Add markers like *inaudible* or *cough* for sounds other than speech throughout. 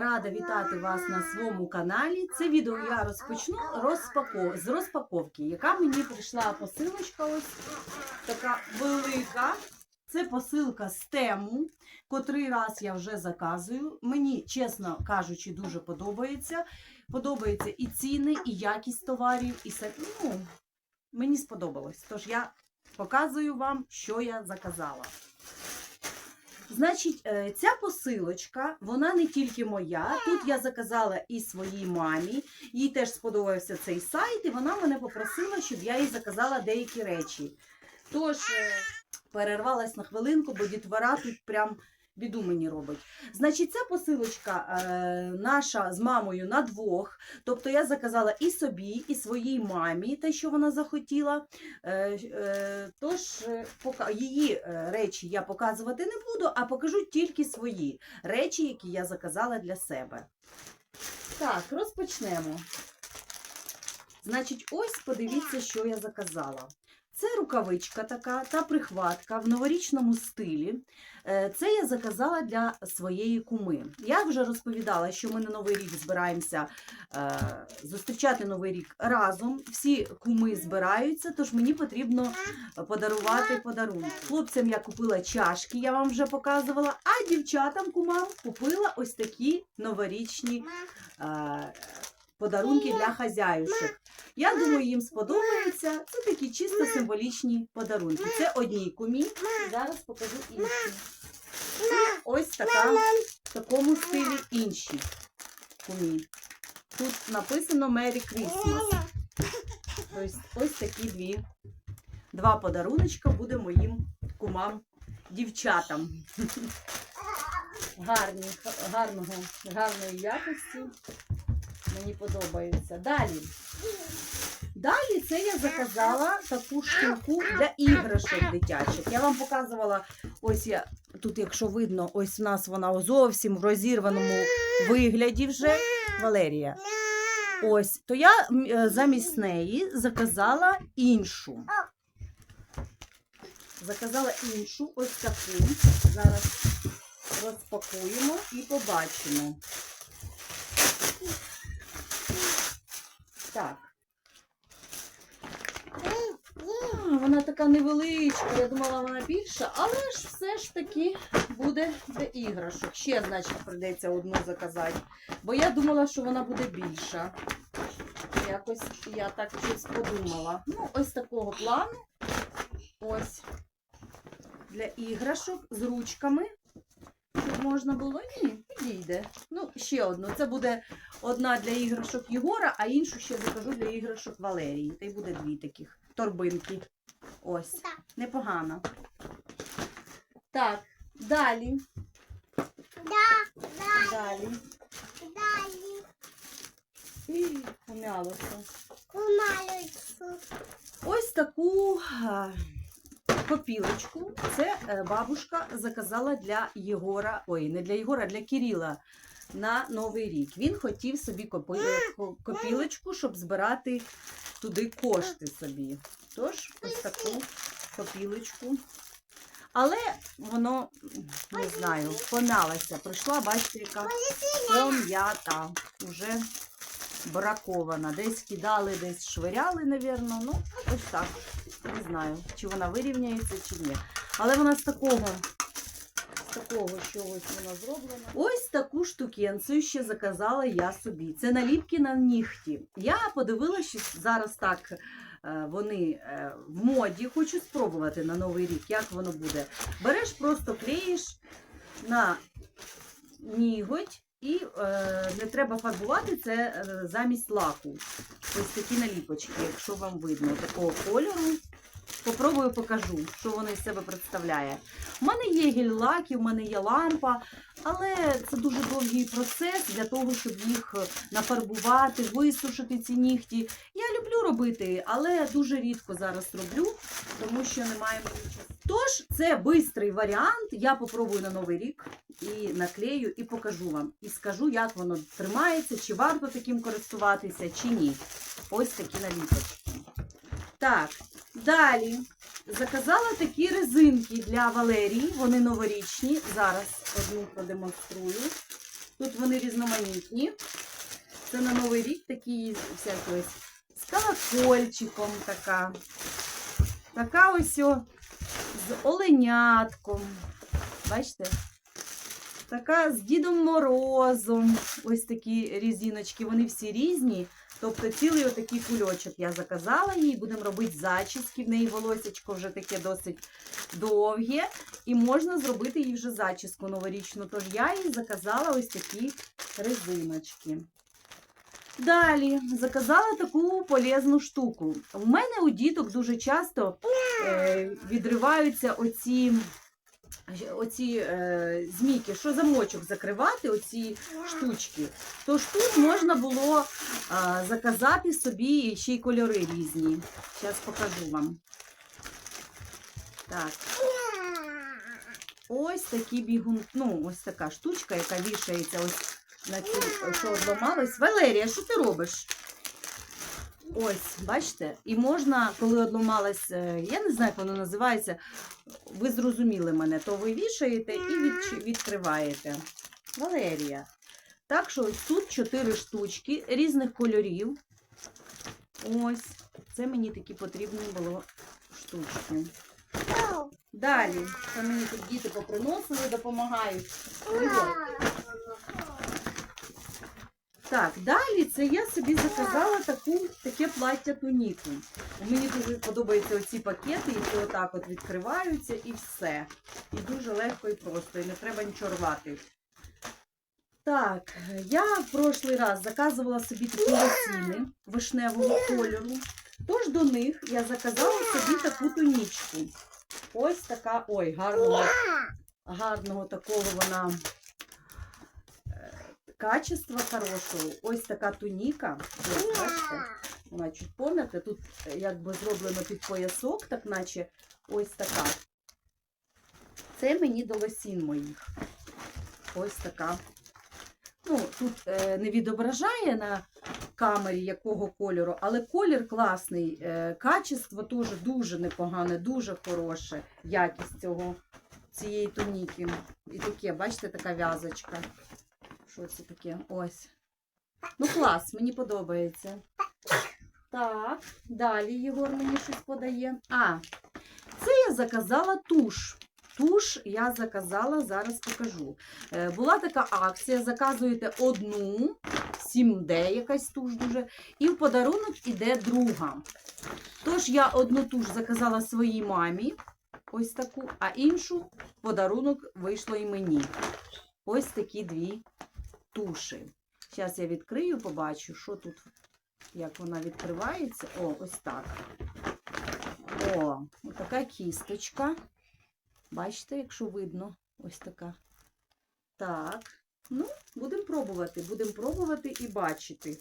Рада вітати вас на своєму каналі. Це відео я розпочну розпаков... з розпаковки, яка мені прийшла посилочка ось така велика. Це посилка з тему, котрий раз я вже заказую. Мені, чесно кажучи, дуже подобається. Подобаються і ціни, і якість товарів, і. Ну, мені сподобалось. Тож я показую вам, що я заказала. Значить, е, ця посилочка, вона не тільки моя. Тут я заказала і своїй мамі. Їй теж сподобався цей сайт, і вона мене попросила, щоб я їй заказала деякі речі. Тож е, перервалась на хвилинку, бо дітвора тут прям біду мені робить. Значить, ця посилочка е, наша з мамою на двох. Тобто я заказала і собі, і своїй мамі те, що вона захотіла. Е, е, тож е, пока її е, речі я показувати не буду, а покажу тільки свої речі, які я заказала для себе. Так, розпочнемо. Значить, ось подивіться, що я заказала. Це рукавичка така та прихватка в новорічному стилі. Е, Це я заказала для своєї куми. Я вже розповідала, що ми на Новий рік збираємося е, зустрічати Новий рік разом. Всі куми збираються, тож мені потрібно подарувати подарунки. Хлопцям я купила чашки, я вам вже показувала, а дівчатам кумам купила ось такі новорічні е, подарунки для хазяюшек. Я думаю, їм сподобається. Це такі чисто символічні подарунки. Це одній кумі. Зараз покажу інші. І ось така в такому стилі інші кумі. Тут написано Merry Christmas. Ось, ось такі дві. Два подаруночка буде моїм кумам, дівчатам. Гарні, гарного, гарної якості. Мені подобається. Далі. Далі це я заказала таку штуку для іграшок дитячих. Я вам показувала, ось я тут, якщо видно, ось в нас вона зовсім в розірваному вигляді вже. Валерія. Ось, то я е, замість неї заказала іншу. Заказала іншу, ось таку. Зараз розпакуємо і побачимо. Так. Вона така невеличка, я думала, вона більша, але ж все ж таки буде для іграшок. Ще, значить, прийдеться одну заказати. Бо я думала, що вона буде більша. Якось я так щось подумала. Ну, ось такого плану. Ось для іграшок з ручками. Можна було, ні, підійде. Ну, ще одну. Це буде одна для іграшок Єгора, а іншу ще закажу для іграшок Валерії. Та й буде дві таких торбинки. Ось. Непогано. Так, далі. Да, да, Далі. далі. І пом'ялося. Кумалочку. Ось таку копілочку. Це е, бабушка заказала для Єгора, ой, не для Єгора, для Кирила на Новий рік. Він хотів собі копілочку, щоб збирати туди кошти собі. Тож, ось таку копілочку. Але воно, не знаю, пом'ялося. Прийшла, бачите, яка пом'ята. Уже бракована. Десь кидали, десь швиряли, напевно. Ну, ось так. Не знаю, чи вона вирівняється, чи ні. Але вона з такого, з такого чогось вона зроблена. Ось таку штукенцію ще заказала я собі. Це наліпки на нігті. Я подивилася, що зараз так. е, Вони е, в моді, хочу спробувати на Новий рік, як воно буде. Береш, просто клеїш на ніготь і е, не треба фарбувати це е, замість лаку. Ось такі наліпочки, якщо вам видно, такого кольору. Попробую покажу, що воно із себе представляє. У мене є гель-лаки, у мене є лампа, але це дуже довгий процес для того, щоб їх нафарбувати, висушити ці нігті. Я люблю робити, але дуже рідко зараз роблю, тому що немає мені часу. Тож, це бистрий варіант. Я попробую на новий рік і наклею, і покажу вам. І скажу, як воно тримається, чи варто таким користуватися, чи ні. Ось такі наліпочки. Так, далі. Заказала такі резинки для Валерії. Вони новорічні. Зараз одну продемонструю. Тут вони різноманітні. Це на Новий рік такі всякі ось з колокольчиком така. Така ось з оленятком. Бачите? Така з Дідом Морозом. Ось такі різіночки. Вони всі різні. Тобто цілий отакий кульочок я заказала їй. Будемо робити зачіски. В неї волосечко вже таке досить довге. І можна зробити їй вже зачіску новорічну. Тож я їй заказала ось такі резиночки. Далі заказала таку полезну штуку. У мене у діток дуже часто е, відриваються оці, оці е, змійки, що замочок закривати, оці штучки. Тож тут можна було а, заказати собі ще й кольори різні. Зараз покажу вам. Так, ось такі бігун, ну, ось така штучка, яка вішається ось на цю, що одламалась. Валерія, що ти робиш? Ось, бачите? І можна, коли одламалась, е, я не знаю, як воно називається, ви зрозуміли мене, то ви вішаєте і відкриваєте. Валерія. Так що ось тут чотири штучки різних кольорів. Ось. Це мені такі потрібні було штучки. Далі, це мені тут діти поприносили, допомагають. Так, далі це я собі заказала таку, таке плаття туніку. Мені дуже подобаються оці пакети, які отак от відкриваються і все. І дуже легко і просто, і не треба нічого рвати. Так, я в прошлий раз заказувала собі такі лосіни вишневого кольору. Тож до них я заказала собі таку тунічку. Ось така, ой, гарного, гарного такого вона качества хорошого. Ось така туніка. Ось? Вона чуть пом'ята. Тут е, якби зроблено під поясок, так наче ось така. Це мені до лосін моїх. Ось така. Ну, тут е, не відображає на камері якого кольору, але колір класний. Е, качество теж дуже непогане, дуже хороше. Якість цього, цієї туніки. І таке, бачите, така в'язочка. Що це таке? Ось. Ну, клас, мені подобається. Так, далі Єгор мені щось подає. А, це я заказала туш. Туш я заказала, зараз покажу. Е, була така акція: заказуєте одну, 7D якась туш дуже, і в подарунок іде друга. Тож я одну туш заказала своїй мамі, ось таку, а іншу подарунок вийшло і мені. Ось такі дві туші. Зараз я відкрию, побачу, що тут, як вона відкривається. О, ось так. О, така кісточка. Бачите, якщо видно, ось така. Так, ну, будемо пробувати. Будемо пробувати і бачити,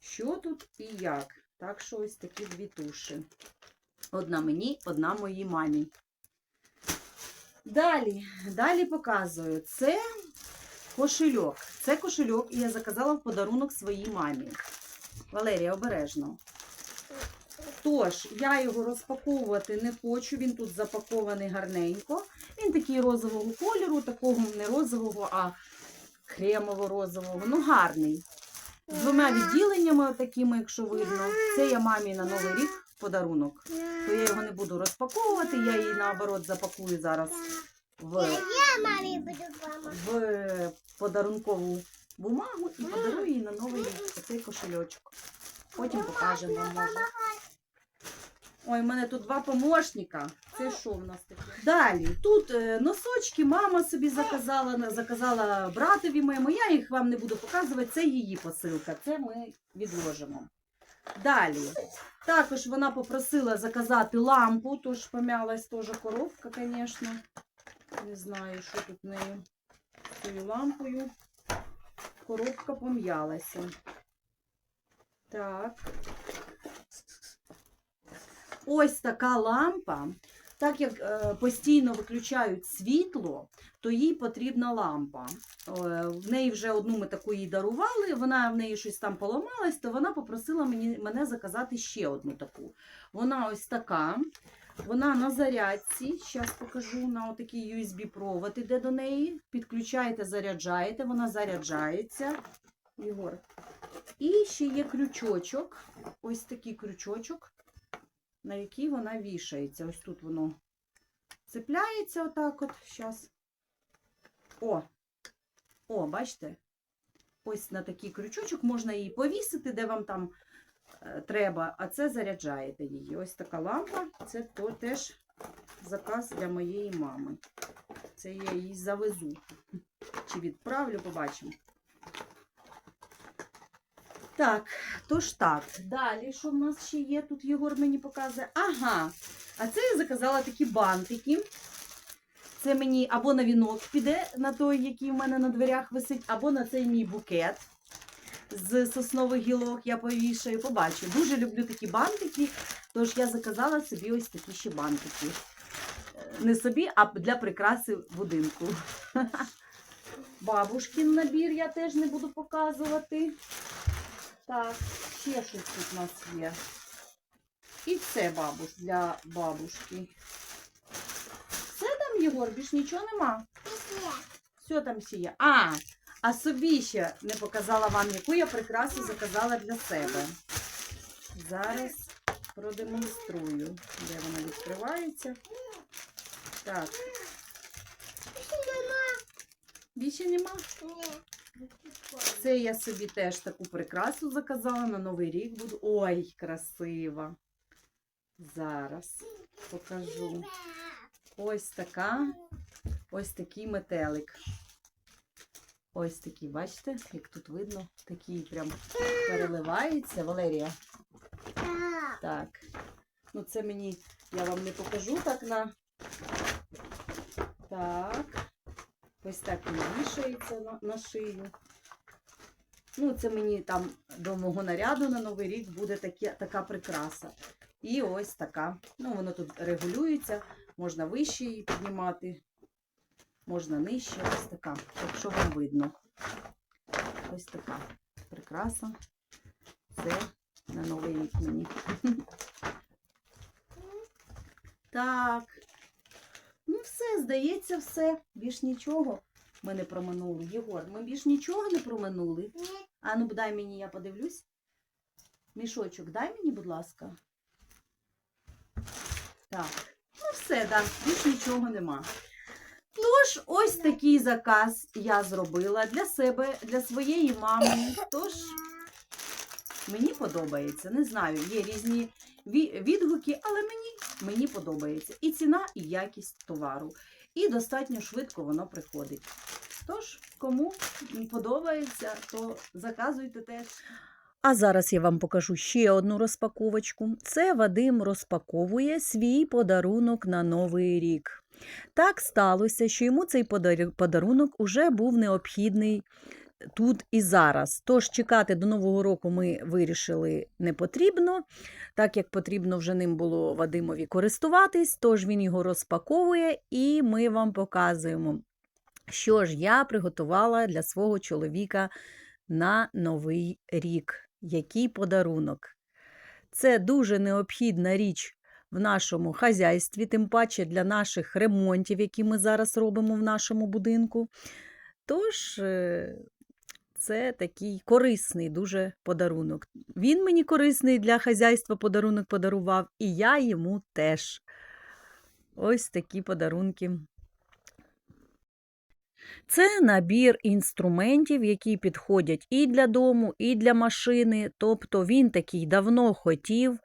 що тут і як. Так що ось такі дві туші. Одна мені, одна моїй мамі. Далі, далі показую. Це кошельок. Це кошельок і я заказала в подарунок своїй мамі. Валерія, обережно. Тож, я його розпаковувати не хочу, він тут запакований гарненько. Він такий розового кольору, такого не розового, а кремово-розового. Ну, гарний. З двома відділеннями, такими, якщо видно. Це я мамі на Новий рік подарунок. То я його не буду розпаковувати, я її наоборот запакую зараз в, в подарункову бумагу і подарую їй на Новий цей кошельочок. Потім покажемо вам може. Ой, у мене тут два помощника. Це що в нас таке? Далі, тут е, носочки мама собі заказала, заказала братові моєму. Я їх вам не буду показувати. Це її посилка. Це ми відложимо. Далі. Також вона попросила заказати лампу, тож помялась теж коробка, звісно. Не знаю, що тут в неї з цією лампою. Коробка пом'ялася. Так. Ось така лампа. Так як е, постійно виключають світло, то їй потрібна лампа. Е, в неї вже одну ми таку їй дарували, вона в неї щось там поламалась, то вона попросила мені, мене заказати ще одну таку. Вона ось така. Вона на зарядці. Зараз покажу на отакий USB-провод іде до неї. Підключаєте, заряджаєте, вона заряджається. Ігор. І ще є крючочок. Ось такий крючочок, на який вона вішається. Ось тут воно цепляється отак от. Зараз. О! О, бачите? Ось на такий крючочок можна її повісити, де вам там треба, а це заряджаєте її. Ось така лампа. Це то теж заказ для моєї мами. Це я її завезу. Чи відправлю, побачимо. Так, тож так. Далі, що в нас ще є? Тут Єгор мені показує. Ага. А це я заказала такі бантики. Це мені або на вінок піде, на той, який в мене на дверях висить, або на цей мій букет з соснових гілок я повішаю. Побачу. Дуже люблю такі бантики, тож я заказала собі ось такі ще бантики. Е, Не собі, а для прикраси будинку. *laughs* Бабушкін набір я теж не буду показувати. Так, ще щось тут у нас є. І це бабуш для бабушки. Все там, Єгор, більш нічого нема. Все там ще є. А, а собі ще не показала вам, яку я прикрасу заказала для себе. Зараз продемонструю, де вона відкривається. Так, більше нема. Це я собі теж таку прикрасу заказала на Новий рік буду. Ой, красива. Зараз покажу. Ось така, ось такий метелик. Ось такий, бачите, як тут видно, такий прям переливається. Валерія. Так. Ну, це мені, я вам не покажу так на. Так. Ось так він вішається на, на шию. Ну, це мені там до мого наряду на Новий рік буде таке, така прикраса. І ось така. Ну, воно тут регулюється, можна вище її піднімати, можна нижче. Ось така, якщо вам видно. Ось така прикраса. Це на Новий рік мені. *laughs* Так. Ну, все, здається, все. Більш нічого ми не проминули. Єгор, ми більш нічого не проминули. А ну дай мені, я подивлюсь. Мішочок, дай мені, будь ласка. Так. Ну, все, так, більш нічого нема. Тож, ось такий заказ я зробила для себе, для своєї мами. Тож, мені подобається. Не знаю, є різні відгуки, але мені, мені подобається. І ціна, і якість товару. І достатньо швидко воно приходить. Тож, кому подобається, то заказуйте теж. А зараз я вам покажу ще одну розпаковочку. Це Вадим розпаковує свій подарунок на Новий рік. Так сталося, що йому цей подарунок уже був необхідний тут і зараз. Тож чекати до Нового року ми вирішили не потрібно, так як потрібно вже ним було Вадимові користуватись, тож він його розпаковує і ми вам показуємо, що ж я приготувала для свого чоловіка на Новий рік. Який подарунок. Це дуже необхідна річ в нашому хазяйстві, тим паче для наших ремонтів, які ми зараз робимо в нашому будинку. Тож, е, це такий корисний дуже подарунок. Він мені корисний для хазяйства подарунок подарував, і я йому теж. Ось такі подарунки. Це набір інструментів, які підходять і для дому, і для машини. Тобто він такий давно хотів.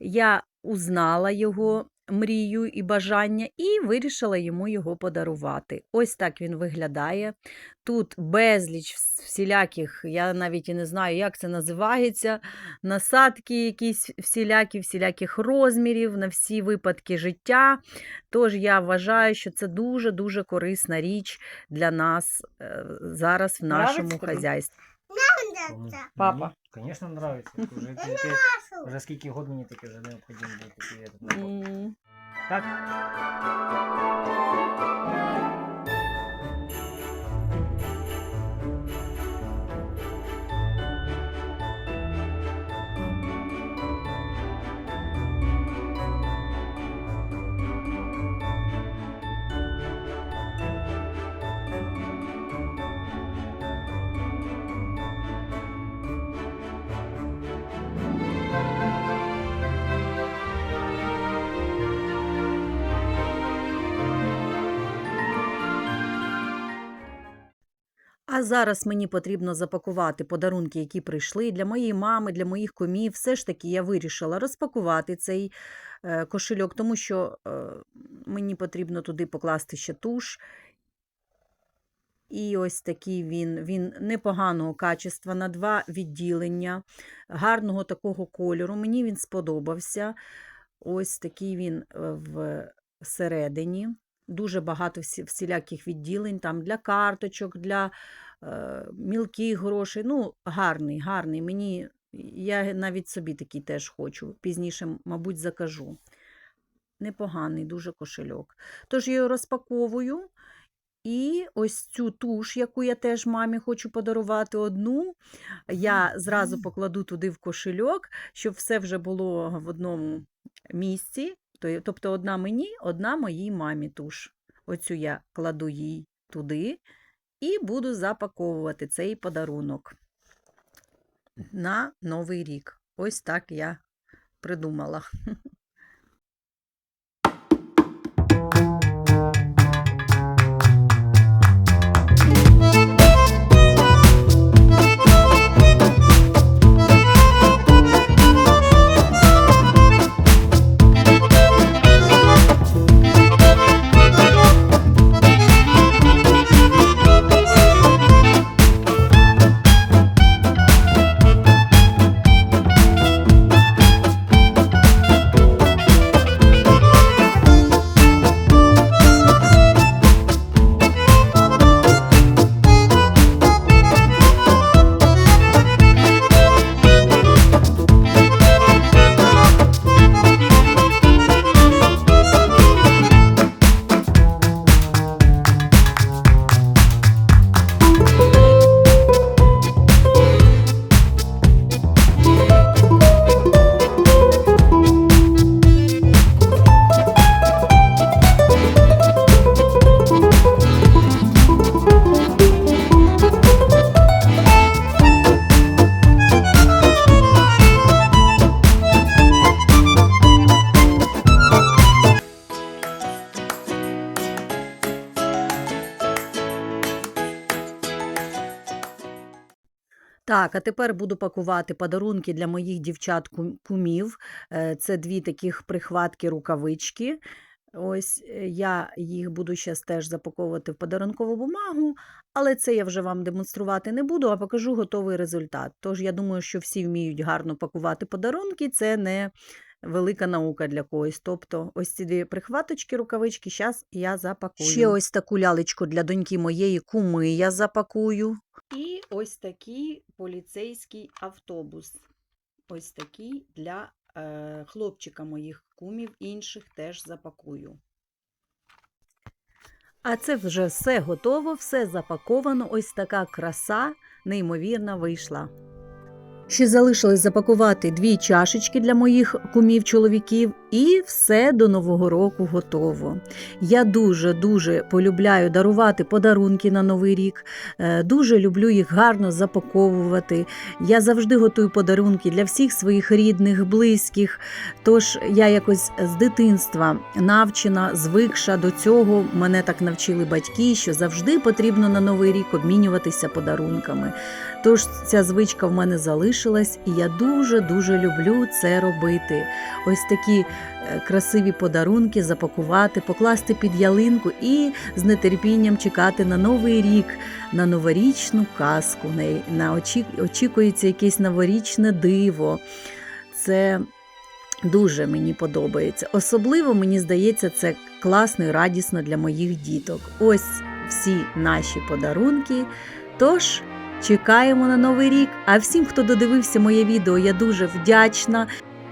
Я узнала його мрію і бажання і вирішила йому його подарувати. Ось так він виглядає. Тут безліч всіляких, я навіть і не знаю, як це називається. Насадки якісь всілякі, всіляких розмірів на всі випадки життя. Тож я вважаю, що це дуже-дуже корисна річ для нас е, зараз в нашому Нравиться хазяйстві. Папа. Конечно, нравится. Уже, теперь, уже скільки год мені таке вже необхідно набор. М, Так? А зараз мені потрібно запакувати подарунки, які прийшли для моєї мами, для моїх комів. Все ж таки я вирішила розпакувати цей е, кошельок, тому що е, мені потрібно туди покласти ще туш. І ось такий він. Він непоганого качества на два відділення, гарного такого кольору. Мені він сподобався. Ось такий він е, всередині. Дуже багато всіляких відділень там для карточок, для е, мілких грошей. Ну, гарний, гарний. Мені, я навіть собі такий теж хочу. Пізніше, мабуть, закажу. Непоганий дуже кошельок. Тож я його розпаковую. І ось цю туш, яку я теж мамі хочу подарувати одну, я зразу покладу туди в кошельок, щоб все вже було в одному місці. То- Тобто одна мені, одна моїй мамі туш. Оцю я кладу їй туди і буду запаковувати цей подарунок на Новий рік. Ось так я придумала. *laughs* Так, а тепер буду пакувати подарунки для моїх дівчат-кумів. Е, Це дві таких прихватки рукавички. Ось е, я їх буду зараз теж запаковувати в подарункову бумагу, але це я вже вам демонструвати не буду, а покажу готовий результат. Тож я думаю, що всі вміють гарно пакувати подарунки, це не велика наука для когось. Тобто, ось ці дві прихваточки, рукавички, зараз я запакую. Ще ось таку лялечку для доньки моєї куми я запакую. І ось такий поліцейський автобус. Ось такий для е, хлопчика моїх кумів, інших теж запакую. А це вже все готово, все запаковано. Ось така краса неймовірна вийшла. Ще залишилось запакувати дві чашечки для моїх кумів-чоловіків, і все до Нового року готово. Я дуже-дуже полюбляю дарувати подарунки на Новий рік. Е, Дуже люблю їх гарно запаковувати. Я завжди готую подарунки для всіх своїх рідних, близьких. Тож я якось з дитинства навчена, звикша до цього. Мене так навчили батьки, що завжди потрібно на Новий рік обмінюватися подарунками. Тож ця звичка в мене залишилась, і я дуже-дуже люблю це робити. Ось такі е, красиві подарунки запакувати, покласти під ялинку і з нетерпінням чекати на новий рік, на новорічну казку. На, на очі, очікується якесь новорічне диво. Це дуже мені подобається. Особливо мені здається, це класно і радісно для моїх діток. Ось всі наші подарунки. Тож. Чекаємо на новий рік. А всім, хто додивився моє відео, я дуже вдячна.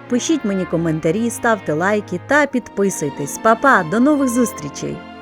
Пишіть мені коментарі, ставте лайки та підписуйтесь. Па-па, до нових зустрічей!